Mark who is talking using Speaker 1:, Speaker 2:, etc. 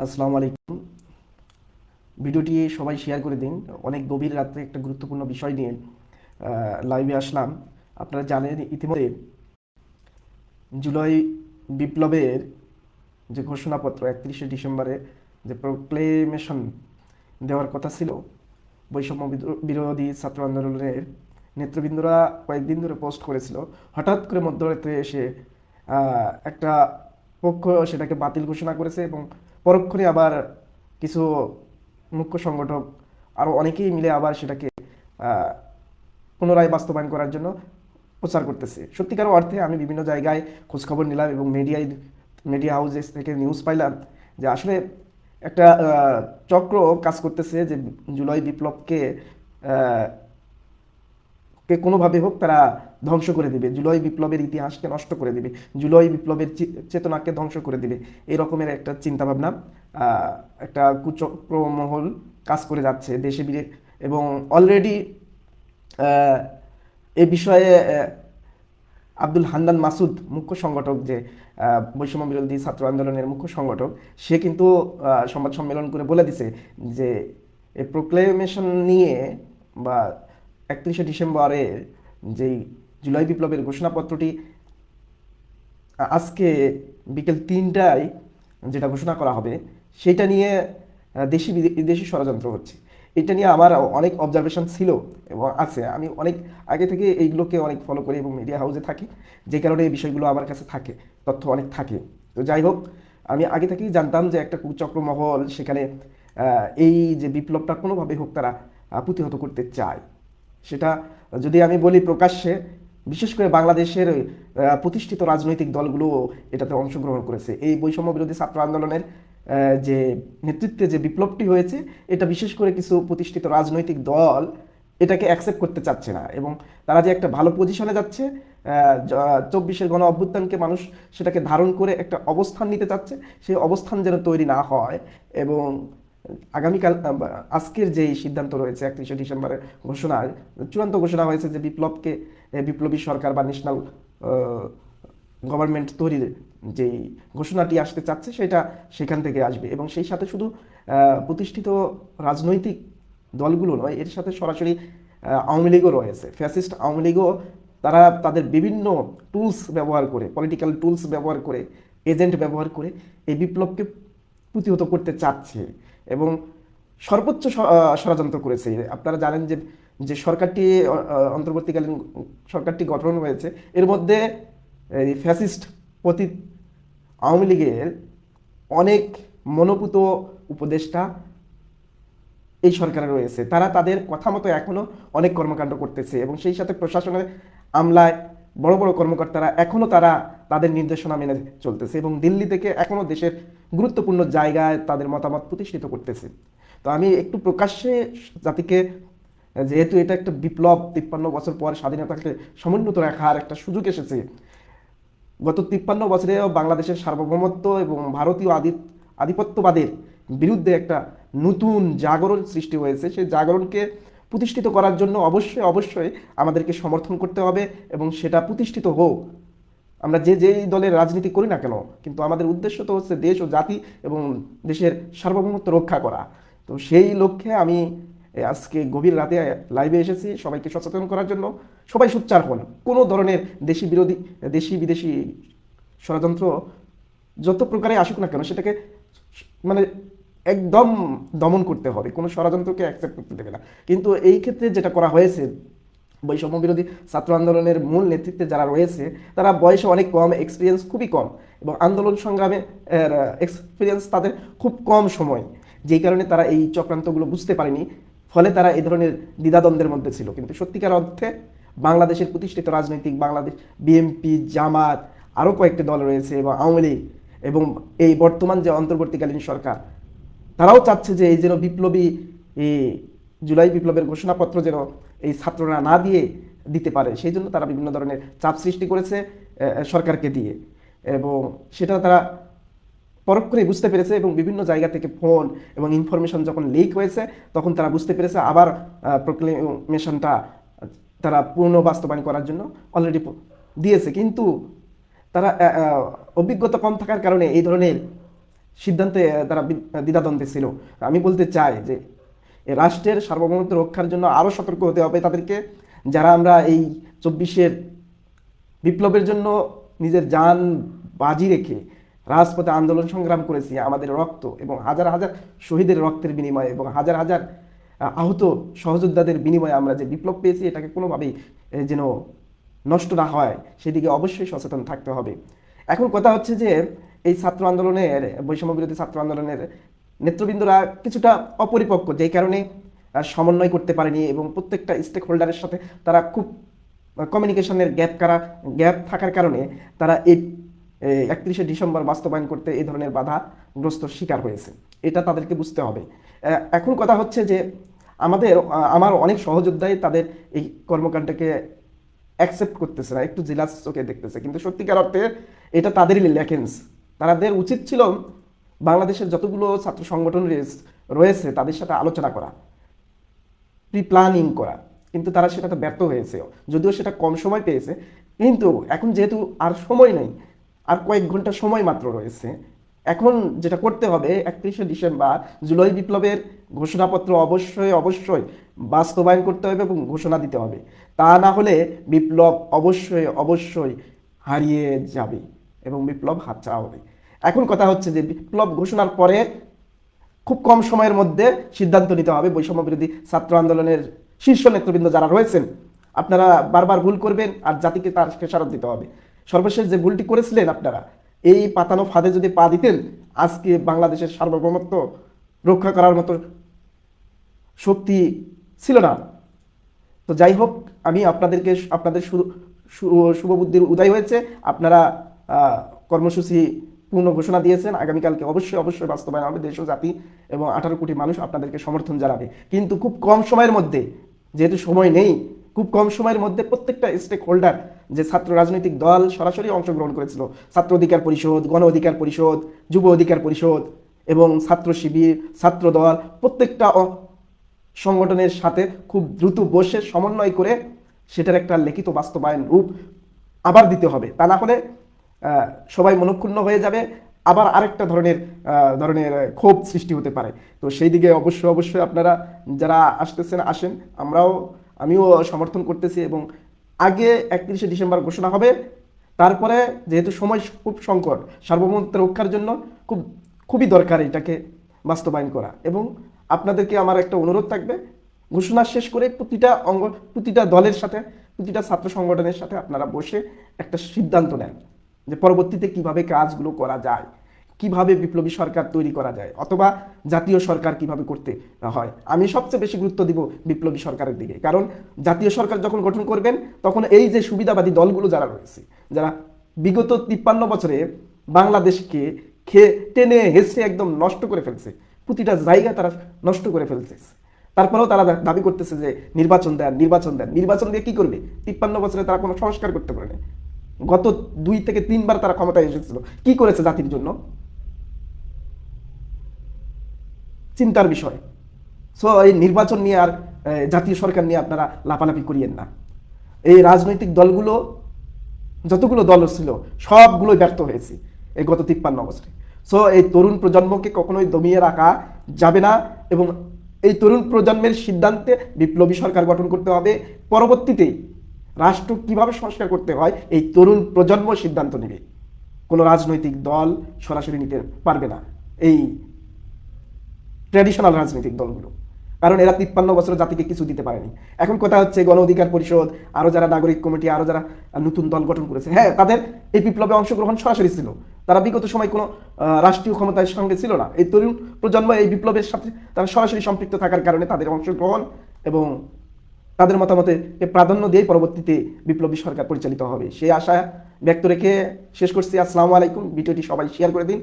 Speaker 1: আসসালামু আলাইকুম। ভিডিওটি সবাই শেয়ার করে দিন। অনেক গভীর রাত্রে একটা গুরুত্বপূর্ণ বিষয় নিয়ে লাইভে আসলাম। আপনারা জানেন ইতিমধ্যে জুলাই বিপ্লবের যে ঘোষণাপত্র, একত্রিশে ডিসেম্বরে যে প্রোক্লেমেশন দেওয়ার কথা ছিল, বৈষম্য বিরোধী ছাত্র আন্দোলনের নেতৃবৃন্দরা কয়েকদিন ধরে পোস্ট করেছিল। হঠাৎ করে মধ্যরাত্রে এসে একটা পক্ষ সেটাকে বাতিল ঘোষণা করেছে এবং পরক্ষণে আবার কিছু মুখ্য সংগঠক আরও অনেকেই মিলে আবার সেটাকে পুনরায় বাস্তবায়ন করার জন্য প্রচার করতেছে। সত্যিকার অর্থে আমি বিভিন্ন জায়গায় খোঁজখবর নিলাম এবং মিডিয়ায় মিডিয়া হাউসেস থেকে নিউজ পাইলাম যে আসলে একটা চক্র কাজ করতেছে যে জুলাই বিপ্লবকে কে কোনোভাবে হোক তারা ধ্বংস করে দিবে। জুলাই বিপ্লবের ইতিহাসকে নষ্ট করে দিবে। জুলাই বিপ্লবের চেতনাকে ধ্বংস করে দিবে। এই রকমের একটা চিন্তাভাবনা একটা কুচক্র মহল কাজ করে যাচ্ছে দেশে বিদে এবং অলরেডি এ বিষয়ে আব্দুল হান্নান মাসুদ মুখ্য সংগঠক যে বৈষম্য বিরোধী ছাত্র আন্দোলনের মুখ্য সংগঠক, সে কিন্তু সংবাদ সম্মেলন করে বলে দিছে যে এই প্রোক্লেমেশন নিয়ে বা একত্রিশে ডিসেম্বরে যেই জুলাই বিপ্লবের ঘোষণাপত্রটি আজকে বিকেল তিনটায় যেটা ঘোষণা করা হবে, সেটা নিয়ে দেশি বিদে- বিদেশি ষড়যন্ত্র হচ্ছে। এটা নিয়ে আমার অনেক অবজারভেশন ছিল এবং আছে। আমি অনেক আগে থেকে এইগুলোকে অনেক ফলো করি এবং মিডিয়া হাউসে থাকি। যে কারণে এই বিষয়গুলো আমার কাছে থাকে, তথ্য অনেক থাকে। তো যাই হোক, আমি আগে থেকেই জানতাম যে একটা কুচক্র মহল সেখানে এই যে বিপ্লবটা কোনোভাবে হোক তারা প্রতিহত করতে চায়। সেটা যদি আমি বলি প্রকাশ্যে, বিশেষ করে বাংলাদেশের প্রতিষ্ঠিত রাজনৈতিক দলগুলো এটাতে অংশগ্রহণ করেছে। এই বৈষম্য বিরোধী ছাত্র আন্দোলনের যে নেতৃত্বে যে বিপ্লবটি হয়েছে, এটা বিশেষ করে কিছু প্রতিষ্ঠিত রাজনৈতিক দল এটাকে অ্যাকসেপ্ট করতে চাচ্ছে না এবং তারা যে একটা ভালো পজিশনে যাচ্ছে চব্বিশের গণ অভ্যুত্থানকে মানুষ সেটাকে ধারণ করে একটা অবস্থান নিতে চাচ্ছে, সেই অবস্থান যেন তৈরি না হয় এবং আগামীকাল আজকের যে সিদ্ধান্ত রয়েছে, একত্রিশে ডিসেম্বরের ঘোষণায় চূড়ান্ত ঘোষণা হয়েছে যে বিপ্লবকে বিপ্লবী সরকার বা ন্যাশনাল গভর্নমেন্ট তৈরির যেই ঘোষণাটি আসতে চাচ্ছে, সেটা সেখান থেকে আসবে। এবং সেই সাথে শুধু প্রতিষ্ঠিত রাজনৈতিক দলগুলো নয়, এর সাথে সরাসরি আওয়ামী লীগও রয়েছে। ফ্যাসিস্ট আওয়ামী লীগও, তারা তাদের বিভিন্ন টুলস ব্যবহার করে পলিটিক্যাল টুলস ব্যবহার করে এজেন্ট ব্যবহার করে, এই বিপ্লবকে প্রতিহত করতে চাচ্ছে। এবং সর্বোচ্চ ষড়যন্ত্র করেছে। আপনারা জানেন যে যে সরকারটি অন্তর্বর্তীকালীন সরকারটি গঠন হয়েছে। এর মধ্যে ফ্যাসিস্ট পতি আওয়ামী লীগের অনেক মনোপুত উপদেষ্টা এই সরকারে রয়েছে। তারা তাদের কথা মতো এখনও অনেক কর্মকাণ্ড করতেছে এবং সেই সাথে প্রশাসনের আমলায় বড় বড় কর্মকর্তারা এখনও তারা তাদের নির্দেশনা মেনে চলতেছে এবং দিল্লি থেকে এখনও দেশের গুরুত্বপূর্ণ জায়গায় তাদের মতামত প্রতিষ্ঠিত করতেছে। তো আমি একটু প্রকাশ্যে জাতিকে, যেহেতু এটা একটা বিপ্লব, তিপ্পান্ন বছর পর স্বাধীনতাকে সমুন্নত রাখার একটা সুযোগ এসেছে, গত তিপ্পান্ন বছরেও বাংলাদেশের সার্বভৌমত্ব এবং ভারতীয় আদি আধিপত্যবাদের বিরুদ্ধে একটা নতুন জাগরণ সৃষ্টি হয়েছে। সেই জাগরণকে প্রতিষ্ঠিত করার জন্য অবশ্যই অবশ্যই আমাদেরকে সমর্থন করতে হবে এবং সেটা প্রতিষ্ঠিত হোক। আমরা যে, যেই দলের রাজনীতি করি না কেন, কিন্তু আমাদের উদ্দেশ্য তো হচ্ছে দেশ ও জাতি এবং দেশের সার্বভৌমত্ব রক্ষা করা। তো সেই লক্ষ্যে আমি আজকে গভীর রাতে লাইভে এসেছি। সবাইকে সচেতন করার জন্য সবাই সোচ্চার হন। কোনো ধরনের দেশি বিরোধী, দেশি বিদেশি ষড়যন্ত্র যত প্রকারে আসুক না কেন, সেটাকে মানে একদম দমন করতে হবে। কোনো ষড়যন্ত্রকে অ্যাকসেপ্ট করতে দেবে না। কিন্তু এই ক্ষেত্রে যেটা করা হয়েছে, বৈষম্য বিরোধী ছাত্র আন্দোলনের মূল নেতৃত্বে যারা রয়েছে, তারা বয়সে অনেক কম এক্সপিরিয়েন্স খুবই কম এবং আন্দোলন সংগ্রামে এক্সপিরিয়েন্স তাদের খুব কম সময়। যেই কারণে তারা এই চক্রান্তগুলো বুঝতে পারেনি। ফলে তারা এই ধরনের দ্বিধাদ্বন্দ্বের মধ্যে ছিল। কিন্তু সত্যিকার অর্থে বাংলাদেশের প্রতিষ্ঠিত রাজনৈতিক বাংলাদেশ বিএমপি জামাত, আরও কয়েকটি দল রয়েছে এবং আওয়ামী লীগ এবং এই বর্তমান যে অন্তর্বর্তীকালীন সরকার তারাও চাচ্ছে যে এই যেন বিপ্লবী জুলাই বিপ্লবের ঘোষণাপত্র যেন এই ছাত্ররা না দিয়ে দিতে পারে। সেই জন্য তারা বিভিন্ন ধরনের চাপ সৃষ্টি করেছে সরকারকে দিয়ে। এবং সেটা তারা পরোক্ষণেই বুঝতে পেরেছে এবং বিভিন্ন জায়গা থেকে ফোন এবং ইনফরমেশন যখন লিক হয়েছে, তখন তারা বুঝতে পেরেছে আবার প্রোক্লেমেশনটা তারা পূর্ণ বাস্তবায়ন করার জন্য অলরেডি দিয়েছে। কিন্তু তারা অভিজ্ঞতা কম থাকার কারণে এই ধরনের সিদ্ধান্তে তারা দ্বিধাদ্বন্দ্বে ছিল। আমি বলতে চাই যে রাষ্ট্রের সার্বভৌমত্ব রক্ষার জন্য আরও সতর্ক হতে হবে তাদেরকে। যারা আমরা এই চব্বিশের বিপ্লবের জন্য নিজের যান বাজি রেখে রাজপথে আন্দোলন সংগ্রাম করেছি, আমাদের রক্ত এবং হাজার হাজার শহীদের রক্তের বিনিময়ে এবং হাজার হাজার আহত সহযোদ্ধাদের বিনিময়ে আমরা যে বিপ্লব পেয়েছি, এটাকে কোনোভাবেই যেন নষ্ট না হয়, সেদিকে অবশ্যই সচেতন থাকতে হবে। এখন কথা হচ্ছে যে এই ছাত্র আন্দোলনের, বৈষম্য বিরোধী ছাত্র আন্দোলনের নেতৃবৃন্দরা কিছুটা অপরিপক্ক, যেই কারণে সমন্বয় করতে পারেনি এবং প্রত্যেকটা স্টেক হোল্ডারের সাথে তারা খুব কমিউনিকেশনের গ্যাপ কারা গ্যাপ থাকার কারণে তারা এই একত্রিশে ডিসেম্বর বাস্তবায়ন করতে এই ধরনের বাধাগ্রস্ত শিকার হয়েছে। এটা তাদেরকে বুঝতে হবে। এখন কথা হচ্ছে যে আমাদের আমার অনেক সহযোদ্ধাই তাদের এই কর্মকাণ্ডকে অ্যাকসেপ্ট করতেছে না, একটু জেলাস চোখে দেখতেছে। কিন্তু সত্যিকার অর্থে এটা তাদেরই লেখেন্স। তাদের উচিত ছিল বাংলাদেশের যতগুলো ছাত্র সংগঠন রয়েছে- তাদের সাথে আলোচনা করা প্রি প্ল্যানিং করা। কিন্তু তারা সেটাতে ব্যর্থ হয়েছে। যদিও সেটা কম সময় পেয়েছে, কিন্তু এখন যেহেতু আর সময় নেই, আর কয়েক ঘণ্টা সময় মাত্র রয়েছে, এখন যেটা করতে হবে, একত্রিশে ডিসেম্বর, জুলাই বিপ্লবের ঘোষণাপত্র অবশ্যই অবশ্যই বাস্তবায়ন করতে হবে এবং ঘোষণা দিতে হবে। তা না হলে বিপ্লব অবশ্যই অবশ্যই হারিয়ে যাবে। এবং বিপ্লব হাতছাড়া হবে এখন কথা হচ্ছে যে বিপ্লব ঘোষণার পরে খুব কম সময়ের মধ্যে সিদ্ধান্ত নিতে হবে বৈষম্য বিরোধী ছাত্র আন্দোলনের শীর্ষ নেতৃবৃন্দ যারা রয়েছেন। আপনারা বারবার ভুল করবেন আর জাতিকে তার খেসারত দিতে হবে। সর্বশেষ যে ভুলটি করেছিলেন আপনারা, এই পাতানো ফাঁদে যদি পা দিতেন, আজকে বাংলাদেশের সার্বভৌমত্ব রক্ষা করার মতো শক্তি ছিল না। তো যাই হোক, আমি আপনাদেরকে, আপনাদের শু- শু- শুভবুদ্ধির উদয় হয়েছে। আপনারা কর্মসূচি পূর্ণ ঘোষণা দিয়েছেন। আগামীকালকে অবশ্যই অবশ্যই বাস্তবায়ন হবে দেশ জাতি এবং আঠারো কোটি মানুষ আপনাদেরকে সমর্থন জানাবে। কিন্তু খুব কম সময়ের মধ্যে, যেহেতু সময় নেই, খুব কম সময়ের মধ্যে প্রত্যেকটা স্টেক হোল্ডার যে ছাত্র রাজনৈতিক দল সরাসরি অংশগ্রহণ করেছিল, ছাত্র অধিকার পরিষদ, গণ অধিকার পরিষদ, যুব অধিকার পরিষদ এবং ছাত্র শিবির, ছাত্র দল, প্রত্যেকটা সংগঠনের সাথে খুব দ্রুত বসে সমন্বয় করে সেটার একটা লিখিত বাস্তবায়ন রূপ আবার দিতে হবে। তা না হলে সবাই মনক্ষুণ্ণ হয়ে যাবে। আবার আরেকটা ধরনের ধরনের ক্ষোভ সৃষ্টি হতে পারে। তো সেই দিকে অবশ্যই অবশ্যই আপনারা যারা আসতেছেন, আসেন। আমরাও, আমিও সমর্থন করতেছি এবং আগে একত্রিশে ডিসেম্বর ঘোষণা হবে। তারপরে যেহেতু সময় খুব সংকট, সার্বভৌমত্ব রক্ষার জন্য খুব, খুবই দরকার এটাকে বাস্তবায়ন করা। এবং আপনাদেরকে আমার একটা অনুরোধ থাকবে, ঘোষণা শেষ করে প্রতিটা অঙ্গ, প্রতিটা দলের সাথে, প্রতিটা ছাত্র সংগঠনের সাথে আপনারা বসে একটা সিদ্ধান্ত নেন। যে পরবর্তীতে কীভাবে কাজগুলো করা যায়, কীভাবে বিপ্লবী সরকার তৈরি করা যায়, অথবা জাতীয় সরকার কীভাবে করতে হয়, আমি সবচেয়ে বেশি গুরুত্ব দিব বিপ্লবী সরকারের দিকে। কারণ জাতীয় সরকার যখন গঠন করবেন, তখন এই যে সুবিধাবাদী দলগুলো যারা রয়েছে, যারা বিগত তিপ্পান্ন বছরে বাংলাদেশকে খেয়ে টেনে হেসে একদম নষ্ট করে ফেলছে, প্রতিটা জায়গা তারা নষ্ট করে ফেলছে। তারপরেও তারা দাবি করতেছে যে নির্বাচন দেন নির্বাচন দেন। নির্বাচন দিয়ে কি করবে? তিপ্পান্ন বছরে তারা কোনো সংস্কার করতে পারেনি। গত দুই থেকে তিনবার তারা ক্ষমতায় এসেছিল। কি করেছে জাতির জন্য? চিন্তার বিষয়। সো এই নির্বাচন নিয়ে আর জাতীয় সরকার নিয়ে আপনারা লাপালাপি করিয়েন না। এই রাজনৈতিক দলগুলো, যতগুলো দল ছিল, সবগুলোই ব্যর্থ হয়েছে এই গত তিপ্পান্ন বছরে সো এই তরুণ প্রজন্মকে কখনোই দমিয়ে রাখা যাবে না এবং এই তরুণ প্রজন্মের সিদ্ধান্তে বিপ্লবী সরকার গঠন করতে হবে। পরবর্তীতে রাষ্ট্র কীভাবে সংস্কার করতে হয়, এই তরুণ প্রজন্ম সিদ্ধান্ত নেবে। কোনো রাজনৈতিক দল সরাসরি নিতে পারবে না এই ট্র্যাডিশনাল রাজনৈতিক দলগুলো। কারণ এরা তিপ্পান্ন বছর জাতিকে কিছু দিতে পারেনি। এখন কথা হচ্ছে গণ অধিকার পরিষদ আরও যারা নাগরিক কমিটি আরও যারা নতুন দল গঠন করেছে। হ্যাঁ তাদের এই বিপ্লবে অংশগ্রহণ সরাসরি ছিল। তারা বিগত সময় কোনো রাষ্ট্রীয় ক্ষমতার সঙ্গে ছিল না। এই তরুণ প্রজন্ম এই বিপ্লবের সাথে তারা সরাসরি সম্পৃক্ত থাকার কারণে তাদের অংশগ্রহণ এবং তাদের মতামতে প্রাধান্য দিয়ে পরবর্তীতে বিপ্লবী সরকার পরিচালিত হবে। সেই আশা ব্যক্ত রেখে শেষ করছি। আসসালামু আলাইকুম। ভিডিওটি সবাই শেয়ার করে দিন।